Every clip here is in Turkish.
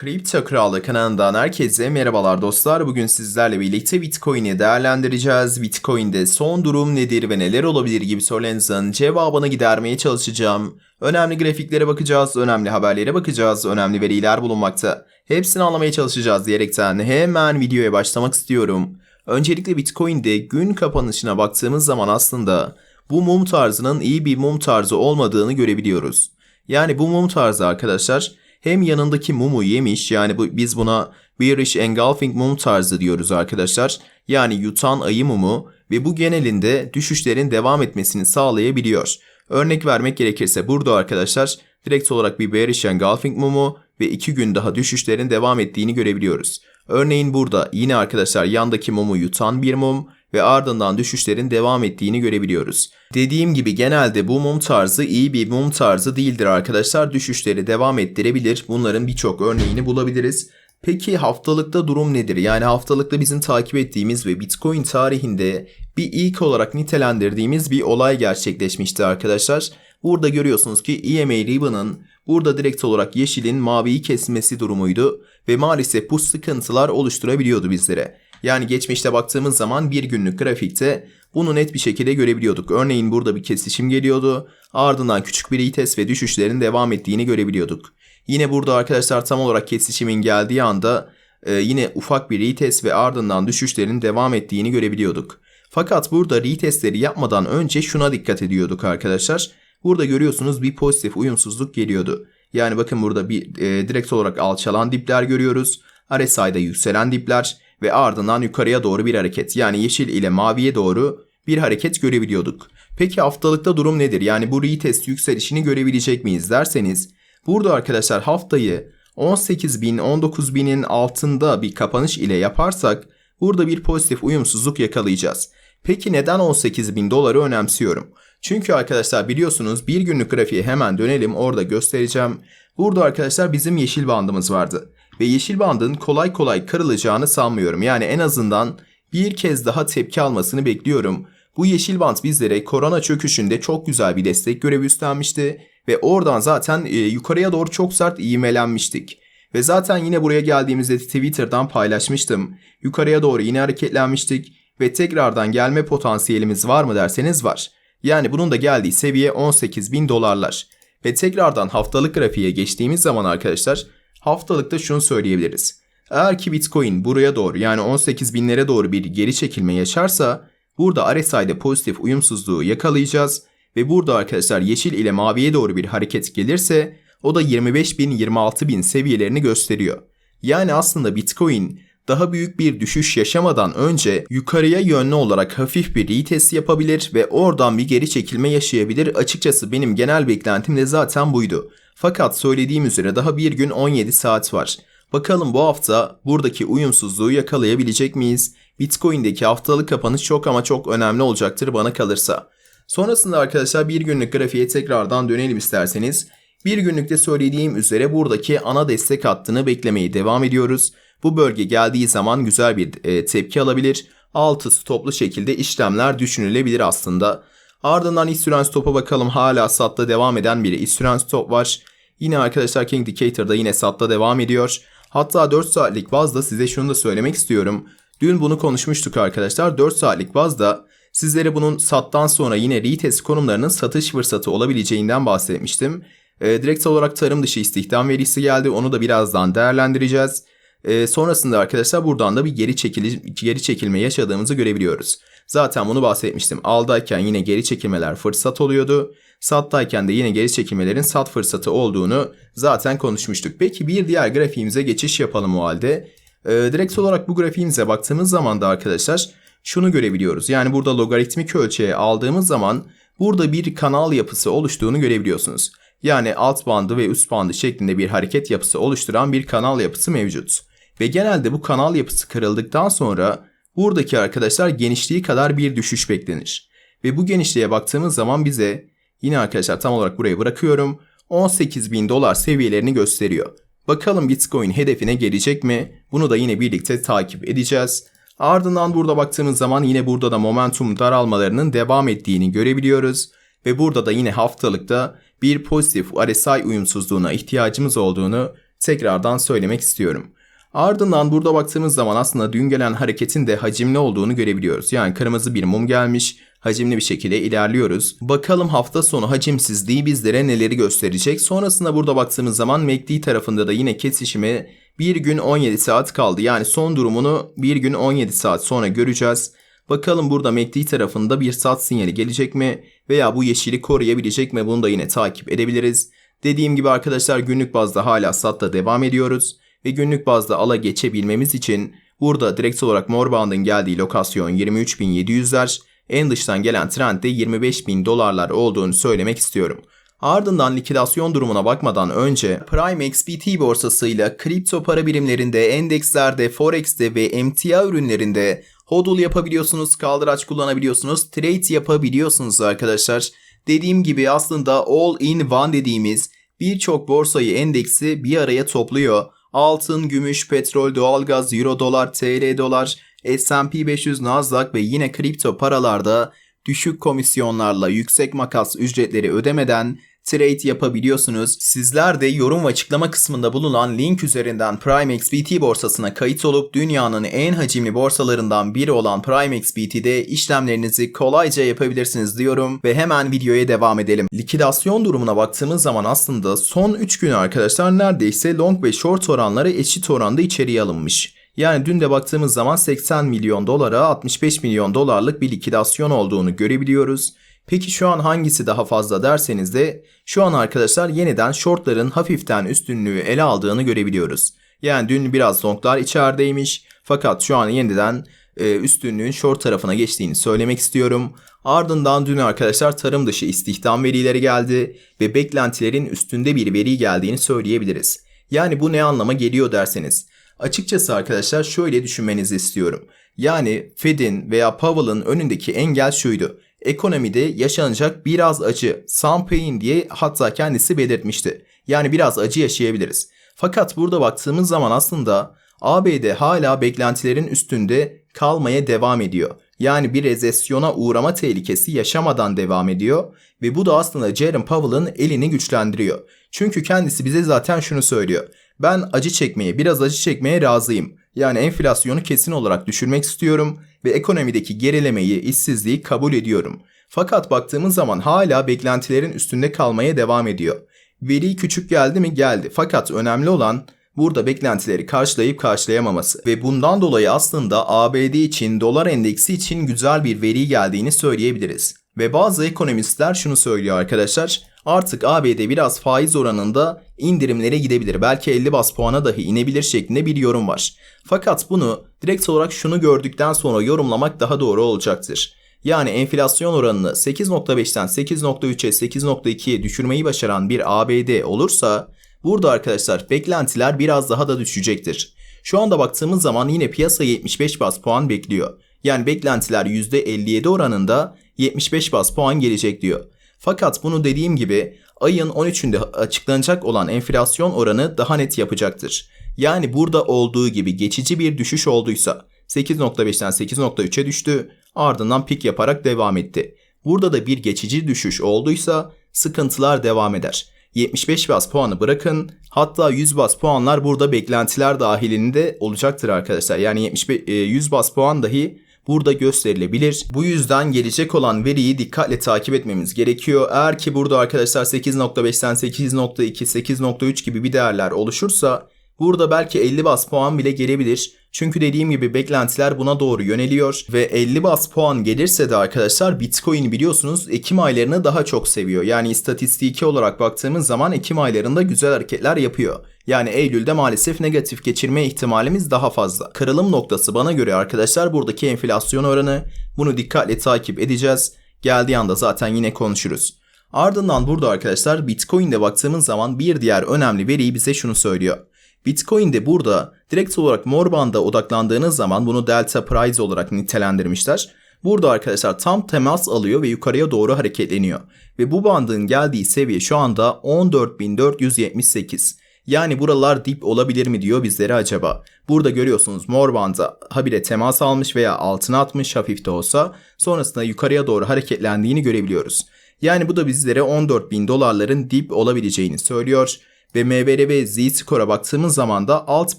Kripto Kralı kanalından herkese merhabalar dostlar. Bugün sizlerle birlikte Bitcoin'i değerlendireceğiz. Bitcoin'de son durum nedir ve neler olabilir gibi sorularınızın cevabını gidermeye çalışacağım. Önemli grafiklere bakacağız, önemli haberlere bakacağız, önemli veriler bulunmakta. Hepsini anlamaya çalışacağız diyerekten hemen videoya başlamak istiyorum. Öncelikle Bitcoin'de gün kapanışına baktığımız zaman aslında bu mum tarzının iyi bir mum tarzı olmadığını görebiliyoruz. Yani bu mum tarzı arkadaşlar hem yanındaki mumu yemiş yani bu, biz buna bearish engulfing mum tarzı diyoruz arkadaşlar. Yani yutan ayı mumu ve bu genelinde düşüşlerin devam etmesini sağlayabiliyor. Örnek vermek gerekirse burada arkadaşlar direkt olarak bir bearish engulfing mumu ve 2 gün daha düşüşlerin devam ettiğini görebiliyoruz. Örneğin burada yine arkadaşlar yandaki mumu yutan bir mum ve ardından düşüşlerin devam ettiğini görebiliyoruz. Dediğim gibi genelde bu mum tarzı iyi bir mum tarzı değildir arkadaşlar. Düşüşleri devam ettirebilir. Bunların birçok örneğini bulabiliriz. Peki haftalıkta durum nedir? Yani haftalıkta bizim takip ettiğimiz ve Bitcoin tarihinde bir ilk olarak nitelendirdiğimiz bir olay gerçekleşmişti arkadaşlar. Burada görüyorsunuz ki EMA Ribbon'ın burada direkt olarak yeşilin maviyi kesmesi durumuydu ve maalesef bu sıkıntılar oluşturabiliyordu bizlere. Yani geçmişte baktığımız zaman bir günlük grafikte bunu net bir şekilde görebiliyorduk. Örneğin burada bir kesişim geliyordu. Ardından küçük bir retest ve düşüşlerin devam ettiğini görebiliyorduk. Yine burada arkadaşlar tam olarak kesişimin geldiği anda e, yine ufak bir retest ve ardından düşüşlerin devam ettiğini görebiliyorduk. Fakat burada retestleri yapmadan önce şuna dikkat ediyorduk arkadaşlar. Burada görüyorsunuz bir pozitif uyumsuzluk geliyordu. Yani bakın burada bir e, direkt olarak alçalan dipler görüyoruz. RSI'da yükselen dipler ve ardından yukarıya doğru bir hareket yani yeşil ile maviye doğru bir hareket görebiliyorduk. Peki haftalıkta durum nedir? Yani bu retest yükselişini görebilecek miyiz derseniz burada arkadaşlar haftayı 18.000 19.000'in altında bir kapanış ile yaparsak burada bir pozitif uyumsuzluk yakalayacağız. Peki neden 18.000 doları önemsiyorum? Çünkü arkadaşlar biliyorsunuz bir günlük grafiğe hemen dönelim orada göstereceğim. Burada arkadaşlar bizim yeşil bandımız vardı ve yeşil bandın kolay kolay kırılacağını sanmıyorum. Yani en azından bir kez daha tepki almasını bekliyorum. Bu yeşil band bizlere korona çöküşünde çok güzel bir destek görevi üstlenmişti ve oradan zaten e, yukarıya doğru çok sert ivmelenmiştik. Ve zaten yine buraya geldiğimizde Twitter'dan paylaşmıştım. Yukarıya doğru yine hareketlenmiştik ve tekrardan gelme potansiyelimiz var mı derseniz var. Yani bunun da geldiği seviye 18 bin dolarlar. Ve tekrardan haftalık grafiğe geçtiğimiz zaman arkadaşlar haftalıkta şunu söyleyebiliriz. Eğer ki Bitcoin buraya doğru yani 18 binlere doğru bir geri çekilme yaşarsa burada RSI'de pozitif uyumsuzluğu yakalayacağız ve burada arkadaşlar yeşil ile maviye doğru bir hareket gelirse o da 25 bin 26 bin seviyelerini gösteriyor. Yani aslında Bitcoin daha büyük bir düşüş yaşamadan önce yukarıya yönlü olarak hafif bir retest yapabilir ve oradan bir geri çekilme yaşayabilir. Açıkçası benim genel beklentim de zaten buydu. Fakat söylediğim üzere daha bir gün 17 saat var. Bakalım bu hafta buradaki uyumsuzluğu yakalayabilecek miyiz? Bitcoin'deki haftalık kapanış çok ama çok önemli olacaktır bana kalırsa. Sonrasında arkadaşlar bir günlük grafiğe tekrardan dönelim isterseniz. Bir günlükte söylediğim üzere buradaki ana destek hattını beklemeye devam ediyoruz. Bu bölge geldiği zaman güzel bir e, tepki alabilir. Altı stoplu şekilde işlemler düşünülebilir aslında. Ardından istüren stopa bakalım. Hala satta devam eden bir istüren stop var. Yine arkadaşlar King Indicator'da yine satta devam ediyor. Hatta 4 saatlik bazda size şunu da söylemek istiyorum. Dün bunu konuşmuştuk arkadaşlar. 4 saatlik bazda sizlere bunun sattan sonra yine retest konumlarının satış fırsatı olabileceğinden bahsetmiştim. E, direkt olarak tarım dışı istihdam verisi geldi. Onu da birazdan değerlendireceğiz. E, sonrasında arkadaşlar buradan da bir geri, çekili, geri çekilme yaşadığımızı görebiliyoruz. Zaten bunu bahsetmiştim. Aldayken yine geri çekilmeler fırsat oluyordu. Sattayken de yine geri çekilmelerin sat fırsatı olduğunu zaten konuşmuştuk. Peki bir diğer grafiğimize geçiş yapalım o halde. Ee, direkt olarak bu grafiğimize baktığımız zaman da arkadaşlar şunu görebiliyoruz. Yani burada logaritmik ölçeğe aldığımız zaman burada bir kanal yapısı oluştuğunu görebiliyorsunuz. Yani alt bandı ve üst bandı şeklinde bir hareket yapısı oluşturan bir kanal yapısı mevcut. Ve genelde bu kanal yapısı kırıldıktan sonra buradaki arkadaşlar genişliği kadar bir düşüş beklenir. Ve bu genişliğe baktığımız zaman bize yine arkadaşlar tam olarak buraya bırakıyorum 18 bin dolar seviyelerini gösteriyor. Bakalım Bitcoin hedefine gelecek mi? Bunu da yine birlikte takip edeceğiz. Ardından burada baktığımız zaman yine burada da momentum daralmalarının devam ettiğini görebiliyoruz. Ve burada da yine haftalıkta bir pozitif RSI uyumsuzluğuna ihtiyacımız olduğunu tekrardan söylemek istiyorum. Ardından burada baktığımız zaman aslında dün gelen hareketin de hacimli olduğunu görebiliyoruz. Yani kırmızı bir mum gelmiş, hacimli bir şekilde ilerliyoruz. Bakalım hafta sonu hacimsizliği bizlere neleri gösterecek. Sonrasında burada baktığımız zaman MACD tarafında da yine kesişime bir gün 17 saat kaldı. Yani son durumunu bir gün 17 saat sonra göreceğiz. Bakalım burada MACD tarafında bir sat sinyali gelecek mi veya bu yeşili koruyabilecek mi bunu da yine takip edebiliriz. Dediğim gibi arkadaşlar günlük bazda hala satta devam ediyoruz ve günlük bazda ala geçebilmemiz için burada direkt olarak mor bandın geldiği lokasyon 23.700'ler, en dıştan gelen trend de 25.000 dolarlar olduğunu söylemek istiyorum. Ardından likidasyon durumuna bakmadan önce Prime XBT borsasıyla kripto para birimlerinde, endekslerde, forex'te ve emtia ürünlerinde hodl yapabiliyorsunuz, kaldıraç kullanabiliyorsunuz, trade yapabiliyorsunuz arkadaşlar. Dediğim gibi aslında all in one dediğimiz birçok borsayı endeksi bir araya topluyor. Altın, gümüş, petrol, doğalgaz, euro dolar, TL dolar, S&P 500, Nasdaq ve yine kripto paralarda düşük komisyonlarla yüksek makas ücretleri ödemeden trade yapabiliyorsunuz. Sizler de yorum ve açıklama kısmında bulunan link üzerinden Prime XBT borsasına kayıt olup dünyanın en hacimli borsalarından biri olan Prime XBT'de işlemlerinizi kolayca yapabilirsiniz diyorum ve hemen videoya devam edelim. Likidasyon durumuna baktığımız zaman aslında son 3 gün arkadaşlar neredeyse long ve short oranları eşit oranda içeriye alınmış. Yani dün de baktığımız zaman 80 milyon dolara 65 milyon dolarlık bir likidasyon olduğunu görebiliyoruz. Peki şu an hangisi daha fazla derseniz de şu an arkadaşlar yeniden shortların hafiften üstünlüğü ele aldığını görebiliyoruz. Yani dün biraz longlar içerideymiş fakat şu an yeniden e, üstünlüğün short tarafına geçtiğini söylemek istiyorum. Ardından dün arkadaşlar tarım dışı istihdam verileri geldi ve beklentilerin üstünde bir veri geldiğini söyleyebiliriz. Yani bu ne anlama geliyor derseniz. Açıkçası arkadaşlar şöyle düşünmenizi istiyorum. Yani Fed'in veya Powell'ın önündeki engel şuydu ekonomide yaşanacak biraz acı, some pain diye hatta kendisi belirtmişti. Yani biraz acı yaşayabiliriz. Fakat burada baktığımız zaman aslında ABD hala beklentilerin üstünde kalmaya devam ediyor. Yani bir rezesyona uğrama tehlikesi yaşamadan devam ediyor ve bu da aslında Jerome Powell'ın elini güçlendiriyor. Çünkü kendisi bize zaten şunu söylüyor. Ben acı çekmeye, biraz acı çekmeye razıyım. Yani enflasyonu kesin olarak düşürmek istiyorum ve ekonomideki gerilemeyi, işsizliği kabul ediyorum. Fakat baktığımız zaman hala beklentilerin üstünde kalmaya devam ediyor. Veri küçük geldi mi? Geldi. Fakat önemli olan burada beklentileri karşılayıp karşılayamaması ve bundan dolayı aslında ABD için dolar endeksi için güzel bir veri geldiğini söyleyebiliriz. Ve bazı ekonomistler şunu söylüyor arkadaşlar. Artık ABD biraz faiz oranında indirimlere gidebilir. Belki 50 bas puana dahi inebilir şeklinde bir yorum var. Fakat bunu direkt olarak şunu gördükten sonra yorumlamak daha doğru olacaktır. Yani enflasyon oranını 8.5'ten 8.3'e 8.2'ye düşürmeyi başaran bir ABD olursa burada arkadaşlar beklentiler biraz daha da düşecektir. Şu anda baktığımız zaman yine piyasa 75 bas puan bekliyor. Yani beklentiler %57 oranında 75 bas puan gelecek diyor. Fakat bunu dediğim gibi ayın 13'ünde açıklanacak olan enflasyon oranı daha net yapacaktır. Yani burada olduğu gibi geçici bir düşüş olduysa 8.5'ten 8.3'e düştü ardından pik yaparak devam etti. Burada da bir geçici düşüş olduysa sıkıntılar devam eder. 75 bas puanı bırakın hatta 100 bas puanlar burada beklentiler dahilinde olacaktır arkadaşlar. Yani 75, 100 e, bas puan dahi burada gösterilebilir. Bu yüzden gelecek olan veriyi dikkatle takip etmemiz gerekiyor. Eğer ki burada arkadaşlar 8.5'ten 8.2, 8.3 gibi bir değerler oluşursa burada belki 50 bas puan bile gelebilir. Çünkü dediğim gibi beklentiler buna doğru yöneliyor ve 50 bas puan gelirse de arkadaşlar Bitcoin biliyorsunuz Ekim aylarını daha çok seviyor. Yani istatistiki olarak baktığımız zaman Ekim aylarında güzel hareketler yapıyor. Yani Eylül'de maalesef negatif geçirme ihtimalimiz daha fazla. Kırılım noktası bana göre arkadaşlar buradaki enflasyon oranı. Bunu dikkatle takip edeceğiz. Geldiği anda zaten yine konuşuruz. Ardından burada arkadaşlar Bitcoin'de baktığımız zaman bir diğer önemli veriyi bize şunu söylüyor. Bitcoin'de burada direkt olarak mor banda odaklandığınız zaman bunu delta price olarak nitelendirmişler. Burada arkadaşlar tam temas alıyor ve yukarıya doğru hareketleniyor. Ve bu bandın geldiği seviye şu anda 14.478. Yani buralar dip olabilir mi diyor bizlere acaba. Burada görüyorsunuz mor banda habire temas almış veya altına atmış hafif de olsa sonrasında yukarıya doğru hareketlendiğini görebiliyoruz. Yani bu da bizlere 14 bin dolarların dip olabileceğini söylüyor. Ve MBR ve Z-Score'a baktığımız zaman da alt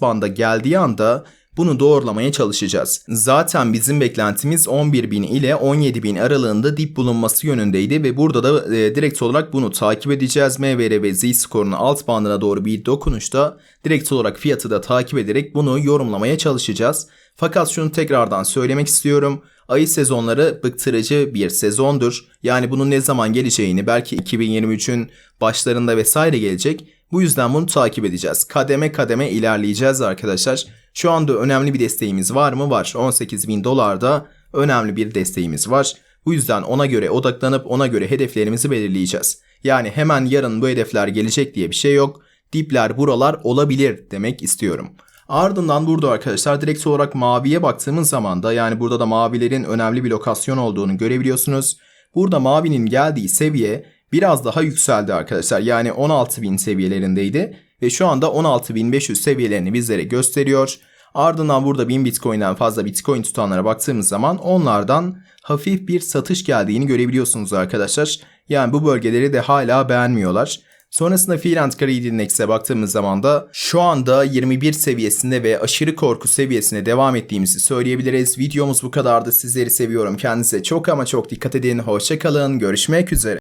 banda geldiği anda bunu doğrulamaya çalışacağız. Zaten bizim beklentimiz 11.000 ile 17.000 aralığında dip bulunması yönündeydi ve burada da e, direkt olarak bunu takip edeceğiz. MVR ve Z-Score'un alt bandına doğru bir dokunuşta direkt olarak fiyatı da takip ederek bunu yorumlamaya çalışacağız. Fakat şunu tekrardan söylemek istiyorum. Ayı sezonları bıktırıcı bir sezondur. Yani bunun ne zaman geleceğini belki 2023'ün başlarında vesaire gelecek. Bu yüzden bunu takip edeceğiz. Kademe kademe ilerleyeceğiz arkadaşlar. Şu anda önemli bir desteğimiz var mı? Var. 18 bin dolarda önemli bir desteğimiz var. Bu yüzden ona göre odaklanıp ona göre hedeflerimizi belirleyeceğiz. Yani hemen yarın bu hedefler gelecek diye bir şey yok. Dipler buralar olabilir demek istiyorum. Ardından burada arkadaşlar direkt olarak maviye baktığımız zaman da yani burada da mavilerin önemli bir lokasyon olduğunu görebiliyorsunuz. Burada mavinin geldiği seviye biraz daha yükseldi arkadaşlar. Yani 16.000 seviyelerindeydi ve şu anda 16.500 seviyelerini bizlere gösteriyor. Ardından burada 1000 Bitcoin'den fazla Bitcoin tutanlara baktığımız zaman onlardan hafif bir satış geldiğini görebiliyorsunuz arkadaşlar. Yani bu bölgeleri de hala beğenmiyorlar. Sonrasında Fear and Greed Index'e baktığımız zaman da şu anda 21 seviyesinde ve aşırı korku seviyesine devam ettiğimizi söyleyebiliriz. Videomuz bu kadardı. Sizleri seviyorum. Kendinize çok ama çok dikkat edin. Hoşçakalın. Görüşmek üzere.